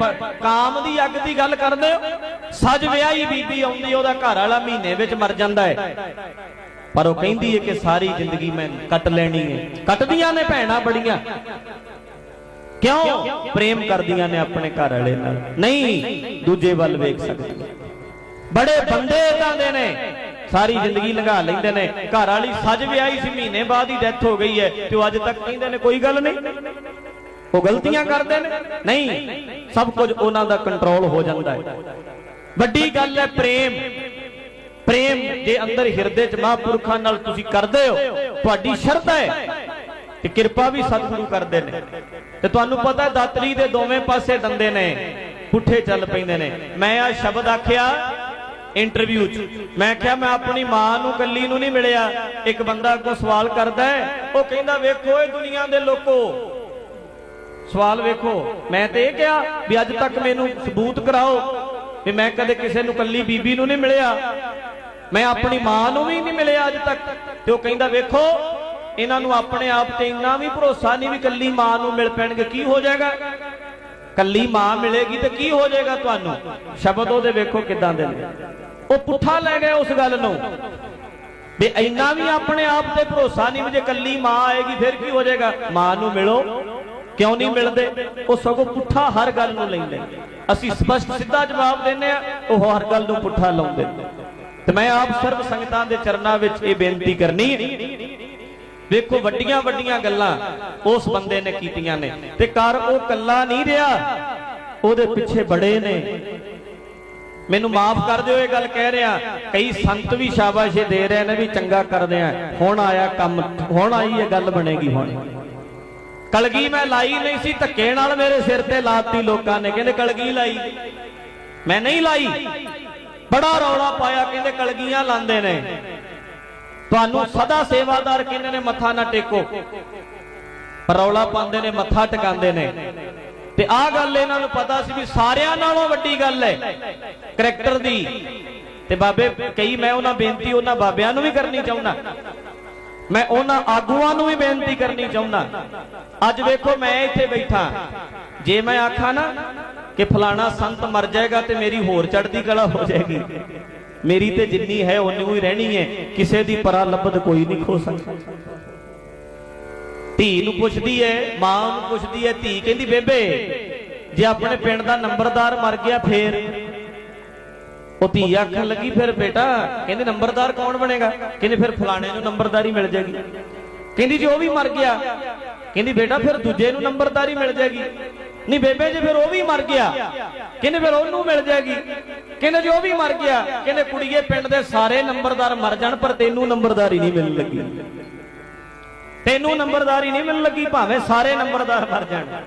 ਕਾਮ ਦੀ ਅੱਗ ਦੀ ਗੱਲ ਕਰਦੇ ਹੋ, ਸਜ ਵਿਆਹੀ ਬੀਬੀ ਆਉਂਦੀ, ਉਹਦਾ ਘਰ ਵਾਲਾ ਮਹੀਨੇ ਵਿੱਚ ਮਰ ਜਾਂਦਾ ਹੈ। ਪਰ ਉਹ ਕਹਿੰਦੀ ਹੈ ਕਿ ਸਾਰੀ ਜ਼ਿੰਦਗੀ ਮੈਂ ਕੱਟ ਲੈਣੀ ਹੈ। ਕੱਟਦੀਆਂ ਨੇ ਭੈਣਾਂ ਬੜੀਆਂ। ਕਿਉਂ? ਪ੍ਰੇਮ ਕਰਦੀਆਂ ਨੇ ਆਪਣੇ ਘਰ ਵਾਲੇ ਨਾਲ। ਨਹੀਂ, ਦੂਜੇ ਵੱਲ ਵੇਖ ਸਕਦੀਆਂ ਬੜੇ ਬੰਦੇ ਇਦਾਂ ਦੇ ਨੇ। ਸਾਰੀ ਜ਼ਿੰਦਗੀ ਲੰਘਾ ਲੈਂਦੇ ਨੇ। ਘਰ ਵਾਲੀ ਸੱਜ ਵਿਆਹੀ ਸੀ, ਮਹੀਨੇ ਬਾਅਦ ਹੀ ਡੈਥ ਹੋ ਗਈ ਹੈ ਤੇ ਉਹ ਅੱਜ ਤੱਕ ਕਹਿੰਦੇ ਨੇ, ਕੋਈ ਗੱਲ ਨਹੀਂ। ਉਹ ਗਲਤੀਆਂ ਕਰਦੇ ਨੇ। ਨਹੀਂ, ਸਭ ਕੁਝ ਉਹਨਾਂ ਦਾ ਕੰਟਰੋਲ ਹੋ ਜਾਂਦਾ ਹੈ। ਵੱਡੀ ਗੱਲ ਹੈ ਪ੍ਰੇਮ। ਪ੍ਰੇਮ ਜੇ ਅੰਦਰ ਹਿਰਦੇ ਚ ਮਹਾਂਪੁਰਖਾਂ ਨਾਲ ਤੁਸੀਂ ਕਰਦੇ ਹੋ, ਤੁਹਾਡੀ ਸ਼ਰਧਾ ਹੈ। ਤੇ ਕਿਰਪਾ ਵੀ ਸਤਿਗੁਰੂ ਕਰਦੇ ਨੇ। ਤੇ ਤੁਹਾਨੂੰ ਪਤਾ ਦਾਤਰੀ ਦੇ ਦੋਵੇਂ ਪਾਸੇ ਦੰਦੇ ਨੇ, ਪੁੱਠੇ ਚੱਲ ਪੈਂਦੇ ਨੇ। ਮੈਂ ਆ ਸ਼ਬਦ ਆਖਿਆ ਇੰਟਰਵਿਊ 'ਚ। ਮੈਂ ਕਿਹਾ ਮੈਂ ਆਪਣੀ ਮਾਂ ਨੂੰ, ਕੱਲੀ ਨੂੰ ਨਹੀਂ ਮਿਲਿਆ। ਇੱਕ ਬੰਦਾ ਅੱਗੋਂ ਸਵਾਲ ਕਰਦਾ ਹੈ, ਉਹ ਕਹਿੰਦਾ, ਵੇਖੋ ਇਹ ਦੁਨੀਆ ਦੇ ਲੋਕੋ। ਸਵਾਲ ਵੇਖੋ। ਮੈਂ ਤੇ ਇਹ ਕਿਹਾ ਵੀ ਅੱਜ ਤੱਕ ਮੈਨੂੰ ਸਬੂਤ ਕਰਾਓ ਵੀ ਮੈਂ ਕਦੇ ਕਿਸੇ ਨੂੰ ਕੱਲੀ ਬੀਬੀ ਨੂੰ ਨਹੀਂ ਮਿਲਿਆ। ਮੈਂ ਆਪਣੀ ਮਾਂ ਨੂੰ ਵੀ ਨਹੀਂ ਮਿਲਿਆ ਅੱਜ ਤੱਕ। ਤੇ ਉਹ ਕਹਿੰਦਾ, ਵੇਖੋ ਇਹਨਾਂ ਨੂੰ ਆਪਣੇ ਆਪ ਤੇ ਇੰਨਾ ਵੀ ਭਰੋਸਾ ਨਹੀਂ ਵੀ ਕੱਲੀ ਮਾਂ ਨੂੰ ਮਿਲ ਪੈਣਗੇ, ਕੀ ਹੋ ਜਾਏਗਾ? ਕੱਲੀ ਮਾਂ ਮਿਲੇਗੀ ਤੇ ਕੀ ਹੋ ਜਾਏਗਾ ਤੁਹਾਨੂੰ? ਸ਼ਬਦ ਉਹਦੇ ਵੇਖੋ ਕਿਦਾਂ ਦੇ ਨੇ। ਉਹ ਪੁੱਠਾ ਲੈ ਗਏ ਉਸ ਗੱਲ ਨੂੰ। ਵੀ ਇੰਨਾ ਵੀ ਆਪਣੇ ਆਪ ਤੇ ਭਰੋਸਾ ਨਹੀਂ ਵੀ ਜੇ ਕੱਲੀ ਮਾਂ ਆਏਗੀ, ਫਿਰ ਕੀ ਹੋ ਜਾਏਗਾ? ਮਾਂ ਨੂੰ ਮਿਲੋ। ਕਿਉਂ ਨਹੀਂ ਮਿਲਦੇ? ਉਹ ਸਗੋਂ ਪੁੱਠਾ ਹਰ ਗੱਲ ਨੂੰ ਲੈਂਦੇ ਅਸੀਂ ਸਪਸ਼ਟ ਸਿੱਧਾ ਜਵਾਬ ਦਿੰਨੇ ਆ ਉਹ ਹਰ ਗੱਲ ਨੂੰ ਪੁੱਠਾ ਲਾਉਂਦੇ ਤੇ ਮੈਂ ਆਪ ਸਰਬ ਸੰਗਤਾਂ ਦੇ ਚਰਨਾਂ ਵਿੱਚ ਇਹ ਬੇਨਤੀ ਕਰਨੀ ਵੇਖੋ ਵੱਡੀਆਂ ਵੱਡੀਆਂ ਗੱਲਾਂ ਉਸ ਬੰਦੇ ਨੇ ਕੀਤੀਆਂ ਨੇ। ਤੇ ਕਰ ਉਹ ਕੱਲਾ ਨਹੀਂ ਰਿਹਾ, ਉਹਦੇ ਪਿੱਛੇ ਬੜੇ ਨੇ। ਮੈਨੂੰ ਮਾਫ ਕਰ ਦਿਓ, ਇਹ ਗੱਲ ਕਹਿ ਰਿਹਾ। ਕਈ ਸੰਤ ਵੀ ਸ਼ਾਬਾਸ਼ੇ ਦੇ ਰਹੇ ਨੇ ਵੀ ਚੰਗਾ ਕਰਦੇ ਆ। ਹੁਣ ਆਇਆ ਕੰਮ, ਹੁਣ ਆਈ ਇਹ ਗੱਲ ਬਣੇਗੀ ਹੁਣ। ਕਲਗੀ ਮੈਂ ਲਾਈ ਨਹੀਂ ਸੀ, ਧੱਕੇ ਨਾਲ ਮੇਰੇ ਸਿਰ ਤੇ ਲਾਤੀ ਲੋਕਾਂ ਨੇ। ਕਹਿੰਦੇ ਕਲਗੀ ਲਾਈ। ਮੈਂ ਨਹੀਂ ਲਾਈ। ਬੜਾ ਰੌਲਾ ਪਾਇਆ, ਕਹਿੰਦੇ ਕਲਗੀਆਂ ਲਾਉਂਦੇ ਨੇ। ਤੁਹਾਨੂੰ ਸਦਾ ਸੇਵਾਦਾਰ ਕਹਿੰਦੇ ਨੇ, ਮੱਥਾ ਨਾ ਟੇਕੋ। ਰੌਲਾ ਪਾਉਂਦੇ ਨੇ, ਮੱਥਾ ਟਿਕਾਉਂਦੇ ਨੇ। ਤੇ ਆਹ ਗੱਲ ਇਹਨਾਂ ਨੂੰ ਪਤਾ ਸੀ ਵੀ ਸਾਰਿਆਂ ਨਾਲੋਂ ਵੱਡੀ ਗੱਲ ਹੈ, ਕਰੈਕਟਰ ਦੀ। ਤੇ ਬਾਬੇ, ਕਈ ਮੈਂ ਉਹਨਾਂ ਬੇਨਤੀ ਉਹਨਾਂ ਬਾਬਿਆਂ ਨੂੰ ਵੀ ਕਰਨੀ ਚਾਹੁੰਦਾ। ਮੈਂ ਉਹਨਾਂ ਆਗੂਆਂ ਨੂੰ ਵੀ ਬੇਨਤੀ ਕਰਨੀ ਚਾਹੁੰਦਾ। ਅੱਜ ਵੇਖੋ ਮੈਂ ਇੱਥੇ ਬੈਠਾ। ਜੇ ਮੈਂ ਆਖਾਂ ਨਾ ਕਿ ਫਲਾਣਾ ਸੰਤ ਮਰ ਜਾਏਗਾ ਤੇ ਮੇਰੀ ਹੋਰ ਚੜ੍ਹਦੀ ਕਲਾ ਹੋ ਜਾਏਗੀ। ਮੇਰੀ ਤੇ ਜਿੰਨੀ ਹੈ ਉਨੀ ਹੀ ਰਹਿਣੀ ਹੈ। ਕਿਸੇ ਦੀ ਪਰਾ ਲੱਭਦ ਕੋਈ ਨਹੀਂ ਖੋ ਸਕਦਾ। ਧੀ ਨੂੰ ਪੁੱਛਦੀ ਐ ਮਾਂ ਨੂੰ ਪੁੱਛਦੀ ਐ ਧੀ ਕਹਿੰਦੀ, ਬੇਬੇ, ਜੇ ਆਪਣੇ ਪਿੰਡ ਦਾ ਨੰਬਰਦਾਰ ਮਰ ਗਿਆ ਫੇਰ? ਉਹ ਧੀ ਆਖਣ ਲੱਗੀ, ਫਿਰ ਬੇਟਾ, ਕਹਿੰਦੇ, ਨੰਬਰਦਾਰ ਕੌਣ ਬਣੇਗਾ? ਕਹਿੰਦੇ, ਫਿਰ ਫਲਾਣੇ ਨੂੰ ਨੰਬਰਦਾਰੀ ਮਿਲ ਜਾਏਗੀ। ਕਹਿੰਦੀ, ਜੇ ਉਹ ਵੀ ਮਰ ਗਿਆ? ਕਹਿੰਦੀ, ਬੇਟਾ, ਫਿਰ ਦੂਜੇ ਨੂੰ ਨੰਬਰਦਾਰੀ ਮਿਲ ਜਾਏਗੀ। ਨਹੀਂ ਬੇਬੇ ਜੇ, ਫਿਰ ਉਹ ਵੀ ਮਰ ਗਿਆ। ਕਹਿੰਦੇ ਫਿਰ ਉਹਨੂੰ ਮਿਲ ਜਾਏਗੀ। ਕਹਿੰਦੇ ਜੇ, ਉਹ ਵੀ ਮਰ ਗਿਆ। ਕਹਿੰਦੇ ਕੁੜੀਏ, ਪਿੰਡ ਦੇ ਸਾਰੇ ਨੰਬਰਦਾਰ ਮਰ ਜਾਣ, ਪਰ ਤੈਨੂੰ ਨੰਬਰਦਾਰੀ ਨਹੀਂ ਮਿਲਣ ਲੱਗੀ। ਤੈਨੂੰ ਨੰਬਰਦਾਰੀ ਨਹੀਂ ਮਿਲਣ ਲੱਗੀ, ਭਾਵੇਂ ਸਾਰੇ ਨੰਬਰਦਾਰ ਮਰ ਜਾਣ।